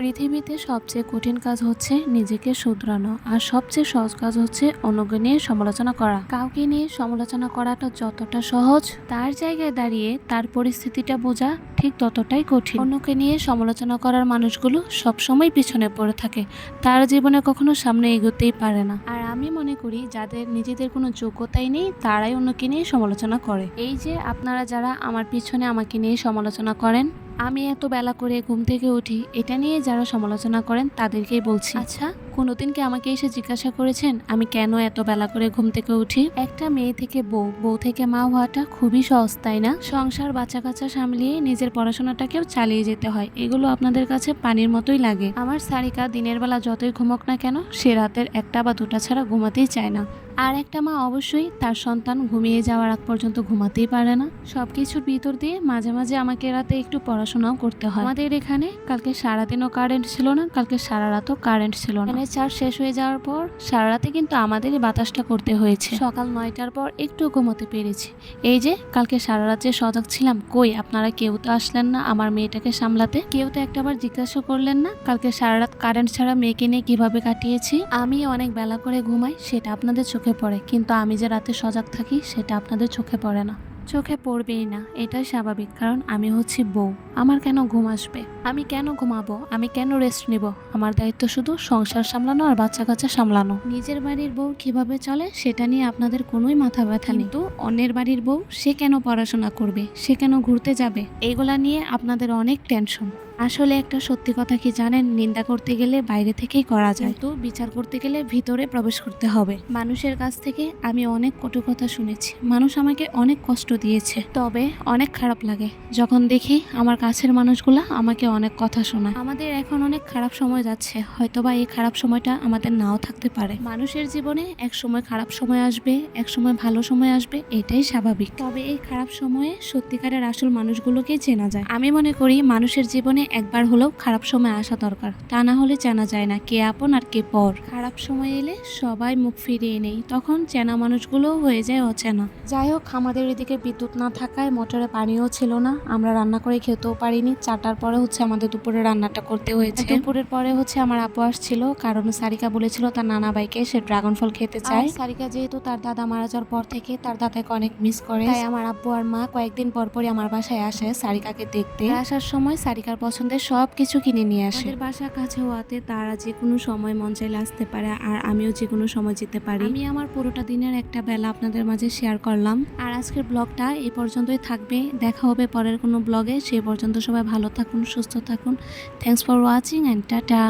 পৃথিবীতে সবচেয়ে কঠিন কাজ হচ্ছে নিজেকে শুধরানো, আর সবচেয়ে সহজ কাজ হচ্ছে অন্যকে নিয়ে সমালোচনা করা। কাউকে নিয়ে সমালোচনা করাটা যতটা সহজ, তার জায়গায় দাঁড়িয়ে তার পরিস্থিতিটা বোঝা ঠিক ততটাই কঠিন। অন্যকে নিয়ে সমালোচনা করার মানুষগুলো সবসময় পিছনে পড়ে থাকে, তার জীবনে কখনো সামনে এগোতেই পারে না। আর আমি মনে করি, যাদের নিজেদের কোনো যোগ্যতাই নেই, তারাই অন্যকে নিয়ে সমালোচনা করে। এই যে, আপনারা যারা আমার পিছনে আমাকে নিয়ে সমালোচনা করেন আমি এত বেলা করে ঘুম থেকে উঠি, এটা নিয়ে যারা সমালোচনা করেন তাদেরকেই বলছি। আচ্ছা। কোনোদিন কি আমাকে এসে জিজ্ঞাসা করেছেন, আমি কেন এত বেলা করে ঘুম থেকে উঠি? একটা মেয়ে থেকে বউ বউ থেকে মা হওয়াটা খুবই সহজ, তাই না? সংসার বাচ্চা কাচ্চা সামলিয়ে নিজের পড়াশোনাটাকেও চালিয়ে যেতে হয়। এগুলো আপনাদের কাছে পানির মতোই লাগে। আমার সারিকা দিনের বেলা যতই ঘুমোক না কেন, সে রাতের একটা বা দুটা ছাড়া ঘুমাতেই চায় না। আর একটা মা অবশ্যই তার সন্তান ঘুমিয়ে যাওয়ার আগ পর্যন্ত ঘুমাতেই পারে না। সব কিছুর ভিতর দিয়ে মাঝে মাঝে আমাকে রাতে একটু পড়াশোনাও করতে হয়। আমাদের এখানে কালকে সারাদিনও কারেন্ট ছিল না, কালকে সারা রাতও কারেন্ট ছিল না। এখানে চার্জ শেষ হয়ে যাওয়ার পর সারা রাতে কিন্তু আমাদেরই বাতাসটা করতে হয়েছে। সকাল নয়টার পর একটু ঘুমোতে পেরেছি। এই যে কালকে সারা রাত যে সজাগ ছিলাম কই আপনারা কেউ তো আসলেন না আমার মেয়েটাকে সামলাতে? কেউ তো একটাবার জিজ্ঞাসা করলেন না কালকে সারা রাত কারেন্ট ছাড়া মেয়েকে নিয়ে কীভাবে কাটিয়েছি? আমি অনেক বেলা করে ঘুমাই সেটা আপনাদের চোখে পড়ে। কিন্তু আমি যে রাতে সজাগ থাকি সেটা আপনাদের চোখে পড়ে না। চোখে পড়বেই না, এটাই স্বাভাবিক, কারণ আমি হচ্ছি বউ। আমার কেন ঘুম আসবে? আমি কেন ঘুমাবো? আমি কেন রেস্ট নিব? আমার দায়িত্ব শুধু সংসার সামলানো আর বাচ্চা কাচ্চা সামলানো। নিজের বাড়ির বউ কীভাবে চলে, সেটা নিয়ে আপনাদের কোনোই মাথা ব্যথা নেই। তো অন্যের বাড়ির বউ, সে কেন পড়াশোনা করবে? সে কেন ঘুরতে যাবে? এইগুলা নিয়ে আপনাদের অনেক টেনশন আসলে একটা সত্যি কথা কি জানেন? নিন্দা করতে গেলে বাইরে থেকেই করা যায়। তো বিচার করতে গেলে ভিতরে প্রবেশ করতে হবে। মানুষের কাছ থেকে আমি অনেক কটু কথা শুনেছি। মানুষ আমাকে অনেক কষ্ট দিয়েছে। তবে অনেক খারাপ লাগে। যখন দেখি আমার কাছের মানুষগুলা আমাকে অনেক কথা শোনায়। আমাদের এখন অনেক খারাপ সময় যাচ্ছে। হয়তোবা এই খারাপ সময়টা আমাদের নাও থাকতে পারে। মানুষের জীবনে এক সময় খারাপ সময় আসবে এক সময় ভালো সময় আসবে এটাই স্বাভাবিক। তবে এই খারাপ সময়ে সত্যিকারের আসল মানুষগুলোকে চেনা যায়। আমি মনে করি মানুষের জীবনে একবার হলেও খারাপ সময় আসা দরকার। তা না হলে জানা যায় না কে আপন আর কে পর। খারাপ সময় এলে সবাই মুখ ফিরিয়ে নেই তখন চেনা মানুষগুলোও হয়ে যায় অচেনা। যাই হোক আমাদের এদিকে বিদ্যুৎ না থাকায় মোটরে পানিও ছিল না। আমরা রান্না করে খেতেও পারিনি। চারটার পরে হচ্ছে আমাদের দুপুরে রান্নাটা করতে হয়েছে। দুপুরের পরে হচ্ছে আমার আপু আসছিল। কারণ সারিকা বলেছিল তার নানা ভাইকে সে ড্রাগন ফল খেতে চায়। সারিকা যেহেতু তার দাদা মারা যাওয়ার পর থেকে তার দাদাকে অনেক মিস করে। তাই আমার আব্বু আর মা কয়েকদিন পর পরই আমার বাসায় আসে সারিকাকে দেখতে। আসার সময় সারিকার পছন্দের সব কিছু কিনে নিয়ে আসে। আমাদের বাসা কাছে হওয়াতে তারা যে কোনো সময় মন চাইলে আসতে পারে আর আমিও যে কোনো সময় যেতে পারি। আমি আমার পুরোটা দিনের একটা বেলা আপনাদের মাঝে শেয়ার করলাম। আর আজকের ব্লগটা এই পর্যন্তই থাকবে। দেখা হবে পরের কোনো ব্লগে সে পর্যন্ত সবাই ভালো থাকুন সুস্থ থাকুন। Thanks for watching and tata